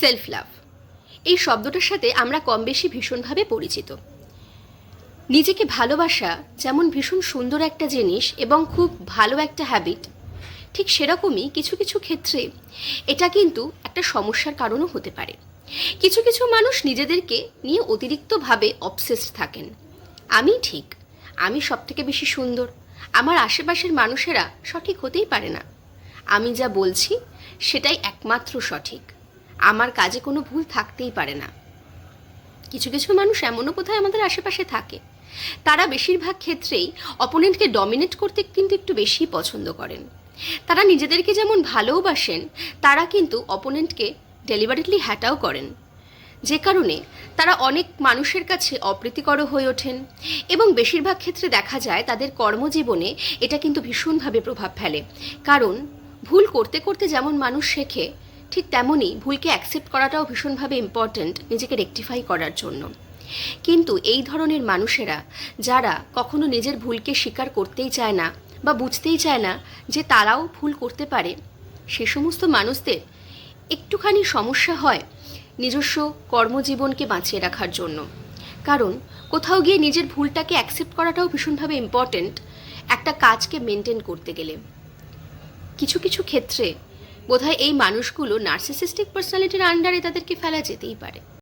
Self love এই শব্দটার সাথে আমরা কম বেশি ভীষণভাবে পরিচিত। নিজেকে ভালোবাসা যেমন ভীষণ সুন্দর একটা জিনিস এবং খুব ভালো একটা হ্যাবিট ঠিক সেরকমই কিছু কিছু ক্ষেত্রে এটা কিন্তু একটা সমস্যার কারণও হতে পারে। কিছু কিছু মানুষ নিজেদেরকে নিয়ে অতিরিক্তভাবে অবসেসড থাকেন। আমি ঠিক, আমি সব থেকে বেশি সুন্দর, আমার আশেপাশের মানুষেরা সঠিক হতেই পারে না। আমি যা বলছি সেটাই একমাত্র সঠিক। আমার কাজে কোনো ভুল থাকতেই পারে না। কিছু কিছু মানুষ এমনও কোথায় আমাদের আশেপাশে থাকে। তারা বেশিরভাগ ক্ষেত্রেই অপোনেন্টকে ডমিনেট করতে কিন্তু একটু বেশিই পছন্দ করেন। তারা নিজেদেরকে যেমন ভালোবাসেন তারা কিন্তু অপোনেন্টকে ডেলিভারেটলি হ্যাটাও করেন। যে কারণে তারা অনেক মানুষের কাছে অপ্রীতিকর হয়ে ওঠেন এবং বেশিরভাগ ক্ষেত্রে দেখা যায় তাদের কর্মজীবনে এটা কিন্তু ভীষণভাবে প্রভাব ফেলে। কারণ ভুল করতে করতে যেমন মানুষ শেখে ঠিক তেমনই ভুলকে অ্যাকসেপ্ট করাটাও ভীষণভাবে ইম্পর্ট্যান্ট নিজেকে রেকটিফাই করার জন্য। কিন্তু এই ধরনের মানুষেরা, যারা কখনো নিজের ভুলকে স্বীকার করতেই চায় না বা বুঝতেই চায় না যে তারাও ভুল করতে পারে, সে সমস্ত মানুষদের একটুখানি সমস্যা হয় নিজস্ব কর্মজীবনকে বাঁচিয়ে রাখার জন্য। কারণ কোথাও গিয়ে নিজের ভুলটাকে অ্যাকসেপ্ট করাটাও ভীষণভাবে ইম্পর্ট্যান্ট একটা কাজকে মেনটেন করতে গেলে। কিছু কিছু ক্ষেত্রে বোধহয় এই মানুষগুলো নার্সিসিস্টিক পার্সোনালিটির আন্ডারে তাদেরকে ফেলা যেতেই পারে।